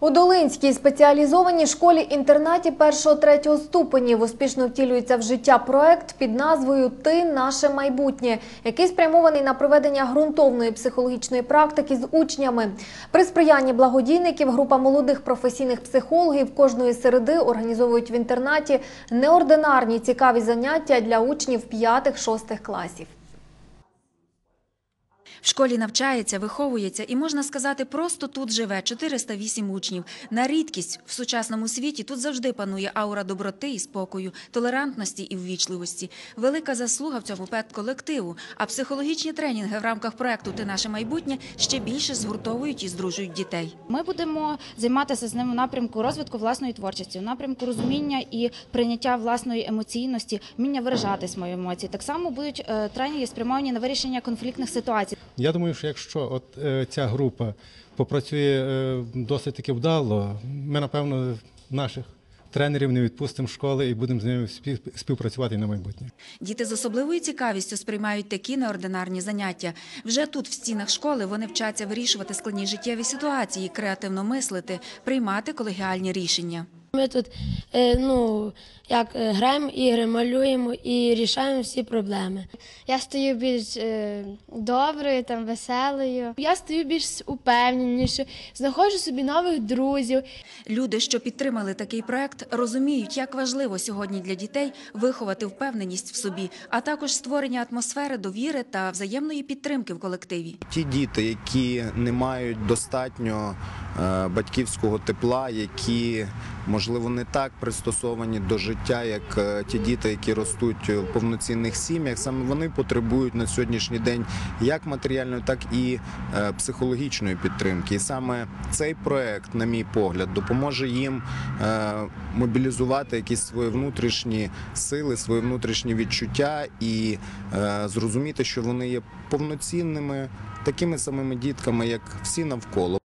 У Долинській спеціалізованій школі-інтернаті 1-3 ступенів успішно втілюється в життя проект під назвою Ти наше майбутнє, який спрямований на проведення ґрунтовної психологічної практики з учнями. При сприянні благодійників група молодих професійних психологів кожної середи організовують в інтернаті неординарні цікаві заняття для учнів 5-6 класів. В школі навчається, виховується і, можна сказати, просто тут живе 408 учнів. На рідкість в сучасному світі тут завжди панує аура доброти і спокою, толерантності і ввічливості. Велика заслуга в цьому педколективу. А психологічні тренінги в рамках проекту Ти наше майбутнє ще більше згуртовують і здружують дітей. Ми будемо займатися з ним у напрямку розвитку власної творчості, у напрямку розуміння і прийняття власної емоційності, вміння виражати свої емоції. Так само будуть е, тренінги спрямовані на вирішення конфліктних ситуацій. Я думаю, що якщо от е, ця група попрацює е, досить таки вдало, ми напевно наших тренерів не відпустимо школи і будемо з ними спів- співпрацювати на майбутнє. Діти з особливою цікавістю сприймають такі неординарні заняття. Вже тут, в стінах школи, вони вчаться вирішувати складні життєві ситуації, креативно мислити, приймати колегіальні рішення. Ми тут е, ну, як е, граємо ігри, малюємо і рішаємо всі проблеми. Я стаю більш е, доброю, там веселою. Я стаю більш упевненішою, знаходжу собі нових друзів. Люди, що підтримали такий проект, розуміють, як важливо сьогодні для дітей виховати впевненість в собі, а також створення атмосфери довіри та взаємної підтримки в колективі. Ті діти, які не мають достатньо батьківського тепла, які можливо не так пристосовані до життя, як е, ті діти, які ростуть в повноцінних сім'ях, саме вони потребують на сьогоднішній день як матеріальної, так і е, психологічної підтримки. І саме цей проект, на мій погляд, допоможе їм е, мобілізувати якісь свої внутрішні сили, свої внутрішні відчуття і е, зрозуміти, що вони є повноцінними такими самими дітками, як всі навколо.